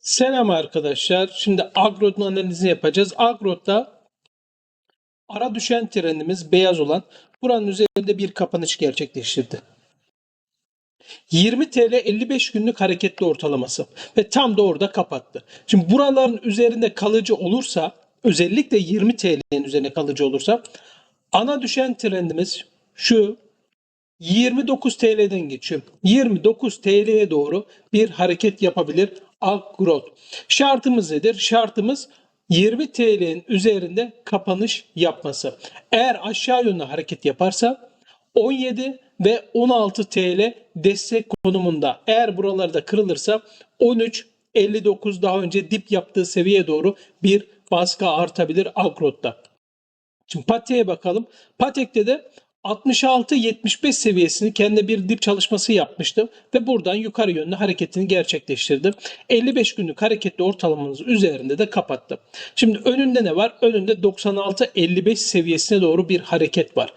Selam arkadaşlar. Şimdi Agrot'un analizini yapacağız. Agrot'ta ara düşen trendimiz beyaz olan buranın üzerinde bir kapanış gerçekleştirdi. 20 TL 55 günlük hareketli ortalaması ve tam da orada kapattı. Şimdi buraların üzerinde kalıcı olursa özellikle 20 TL'nin üzerine kalıcı olursa ana düşen trendimiz şu 29 TL'den geçiyor. 29 TL'ye doğru bir hareket yapabilir Agrot. Şartımız nedir? Şartımız 20 TL'nin üzerinde kapanış yapması. Eğer aşağı yönlü hareket yaparsa 17 ve 16 TL destek konumunda. Eğer buralarda kırılırsa 13 59 daha önce dip yaptığı seviyeye doğru bir baskı artabilir Agrot'ta. Şimdi Patek'e bakalım. Patek'te de 66-75 seviyesini kendi bir dip çalışması yapmıştı ve buradan yukarı yönlü hareketini gerçekleştirdi. 55 günlük hareketli ortalamanız üzerinde de kapattı. Şimdi önünde ne var? Önünde 96-55 seviyesine doğru bir hareket var.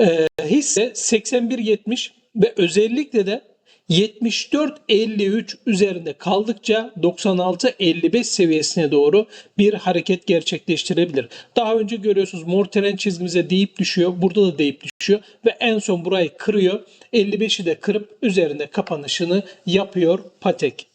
Ee, hisse 81-70 ve özellikle de 74-53 üzerinde kaldıkça 96-55 seviyesine doğru bir hareket gerçekleştirebilir. Daha önce görüyorsunuz mor tren çizgimize deyip düşüyor. Burada da deyip düşüyor ve en son burayı kırıyor. 55'i de kırıp üzerinde kapanışını yapıyor Patek.